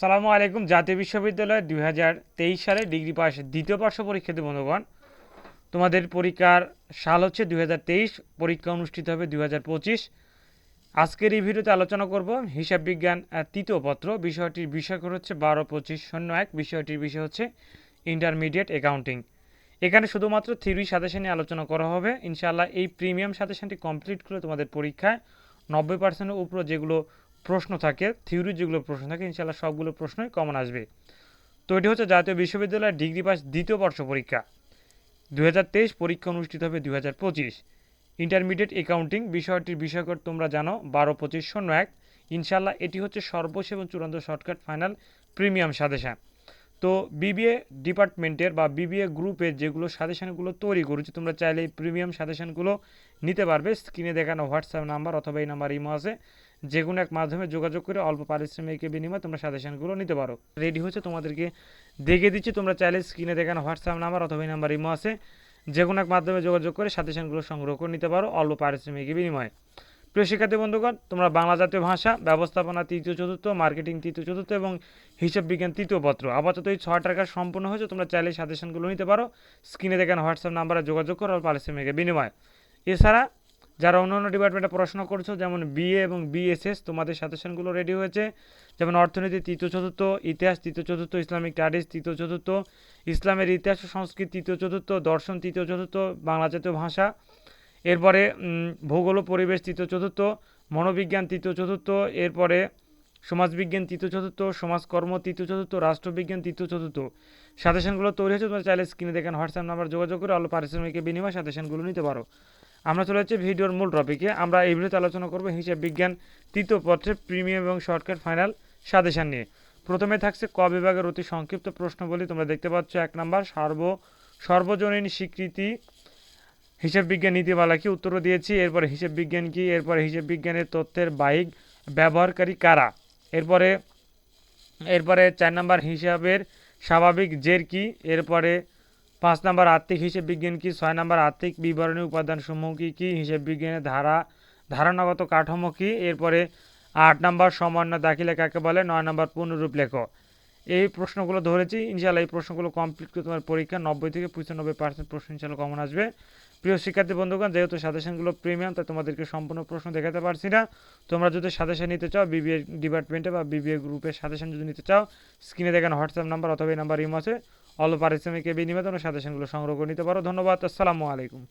আসসালামু আলাইকুম। জাতীয় বিশ্ববিদ্যালয় দুই হাজার তেইশ সালে ডিগ্রি পাস দ্বিতীয় পার্শ্ব পরীক্ষার্থী বন্ধুগণ, তোমাদের পরীক্ষার সাল হচ্ছে দুই হাজার তেইশ, পরীক্ষা অনুষ্ঠিত হবে দুই হাজার পঁচিশ। আজকের এই ভিডিওতে আলোচনা করব হিসাব বিজ্ঞান তৃতীয় পত্র। বিষয়টির বিষয় হচ্ছে বারো পঁচিশ শূন্য এক। বিষয়টির বিষয় হচ্ছে ইন্টারমিডিয়েট অ্যাকাউন্টিং এখানে শুধুমাত্র থিওরি সাজেশন নিয়ে আলোচনা করা হবে। ইনশাআল্লাহ এই প্রিমিয়াম সাজেশনটি কমপ্লিট করে তোমাদের পরীক্ষায় নব্বই পার্সেন্টের উপরে যেগুলো প্রশ্ন থাকে, থিওরি যেগুলো প্রশ্ন থাকে ইনশাল্লাহ সবগুলো প্রশ্নই কমন আসবে। তো এটি হচ্ছে জাতীয় বিশ্ববিদ্যালয়ের ডিগ্রি পাস দ্বিতীয় বর্ষ পরীক্ষা। দুই হাজার তেইশ পরীক্ষা অনুষ্ঠিত হবে দুই হাজার পঁচিশ। ইন্টারমিডিয়েট অ্যাকাউন্টিং বিষয়টির বিষয়কর তোমরা জানো, বারো, পঁচিশ, শূন্য, এক। ইনশাল্লাহ এটি হচ্ছে সর্বশেষ এবং চূড়ান্ত শর্টকাট ফাইনাল প্রিমিয়াম সাজেশান। তো বিবিএ ডিপার্টমেন্টের বা বিবিএ গ্রুপের যেগুলো সাজেশানগুলো তৈরি করেছি, তোমরা চাইলে এই প্রিমিয়াম সাজেশানগুলো নিতে পারবে। স্ক্রিনে দেখানো হোয়াটসঅ্যাপ নাম্বার অথবা এই নাম্বার ইমো আছে। যে কোনো এক মাধ্যমে যোগাযোগ করে অল্প পারিশ্রমিকের বিনিময়ে তোমরা সাজেশানগুলো নিতে পারো। রেডি হচ্ছে তোমাদেরকে দেখে দিচ্ছি। তোমরা চাইলে স্ক্রিনে দেখানো হোয়াটসঅ্যাপ নাম্বার অথবা এই নাম্বার ইমো আছে। যে কোনো এক মাধ্যমে যোগাযোগ করে সাজেশনগুলো সংগ্রহ করে নিতে পারো অল্প পারিশ্রমিকের বিনিময়ে। প্রিয় শিক্ষার্থী বন্ধুগণ, তোমরা বাংলা জাতীয় ভাষা, ব্যবস্থাপনা তৃতীয়, চতুর্থ মার্কেটিং তৃতীয়, চতুর্থ এবং হিসাব বিজ্ঞান তৃতীয় পত্র আপাতত এই ছয়টার কাজ সম্পূর্ণ হয়েছে। তোমরা চাইলে সাজেশনগুলো নিতে পারো। স্ক্রিনে দেখানো হোয়াটসঅ্যাপ নাম্বারে যোগাযোগ করো অল্প পারিশ্রমিকের বিনিময়ে। এছাড়া যারা অন্য অন্য ডিপার্টমেন্টে পড়াশোনা করছ, যেমন বিএ এবং বিএসএস তোমাদের সাজেশনগুলো রেডি হয়েছে। যেমন অর্থনীতি, তৃতীয়, চতুর্থ, ইতিহাস, তৃতীয়, চতুর্থ, ইসলামিক স্টাডিজ তৃতীয়, চতুর্থ, ইসলামের ইতিহাস ও সংস্কৃতি, তৃতীয়, চতুর্থ, দর্শন, তৃতীয়, চতুর্থ, বাংলা জাতীয় ভাষা। এরপরে ভূগোল ও পরিবেশ, তৃতীয়, চতুর্থ, মনোবিজ্ঞান, তৃতীয়, চতুর্থ, এরপরে সমাজবিজ্ঞান, তৃতীয়, চতুর্থ, সমাজকর্ম, তৃতীয়, চতুর্থ, রাষ্ট্রবিজ্ঞান, তৃতীয়, চতুর্থ। সাজেশনগুলো তৈরি হয়েছে, তোমরা চাইলে স্ক্রিনে দেখেন হোয়াটসঅ্যাপ নাম্বার যোগাযোগ করে অল্প পারিশ্রমিকের বিনিময়ে সাজেশনগুলো নিতে পারো। আমরা চলে যাচ্ছি ভিডিওর মূল টপিকে আমরা এই ভিডিওতে আলোচনা করব হিসাব বিজ্ঞান, তৃতীয় পত্রের প্রিমিয়াম এবং শর্টকাট ফাইনাল সাজেশন নিয়ে। প্রথমে থাকছে ক বিভাগের অতি সংক্ষিপ্ত প্রশ্নবলী। তোমরা দেখতে পাচ্ছ এক নাম্বার, সর্ব, সর্বজনীন স্বীকৃতি, হিসাব বিজ্ঞান নীতিমালা কি? উত্তর দিয়েছি। এরপরে হিসাব বিজ্ঞান কি? এরপরে হিসাব বিজ্ঞানের তথ্যের বাইক ব্যবহারকারী কারা? এরপরে এরপরে চার নাম্বার, হিসাবের স্বাভাবিক জের কি? এরপরে পাঁচ নম্বর আর্থিক হিসেব বিজ্ঞান কি? ছয় নম্বর আর্থিক বিবরণী উপাদান সমূহ কী? কি হিসেব বিজ্ঞানের ধারা, ধারণাগত কাঠামো কী? এরপরে আট নম্বর সমন্বয় দাখিলে কাকে বলে? নয় নম্বর পূর্ণরূপ লেখো। এই প্রশ্নগুলো ধরেছি। ইনশাল্লাহ এই প্রশ্নগুলো কমপ্লিট করে তোমার পরীক্ষা নব্বই থেকে পঁচানব্বই পার্সেন্ট প্রশ্ন ইনশাল্লাহ কমন আসবে। প্রিয় শিক্ষার্থী বন্ধুগণ, যেহেতু সাজেশনগুলো প্রিমিয়াম, তাই তোমাদেরকে সম্পূর্ণ প্রশ্ন দেখাতে পারছি না। তোমরা যদি সাজেশন নিতে চাও বিবিএ ডিপার্টমেন্টে বা বিবিএ গ্রুপের সাজেশন যদি নিতে চাও স্ক্রিনে দেখেন হোয়াটসঅ্যাপ নাম্বার অথবা এই নাম্বার ইমো আছে। অল্প পারিশ্রমিকের বিনিময়ে, তোমরা সাজেশনগুলো সংগ্রহ করে নিতে পারো। ধন্যবাদ, আসসালামু আলাইকুম।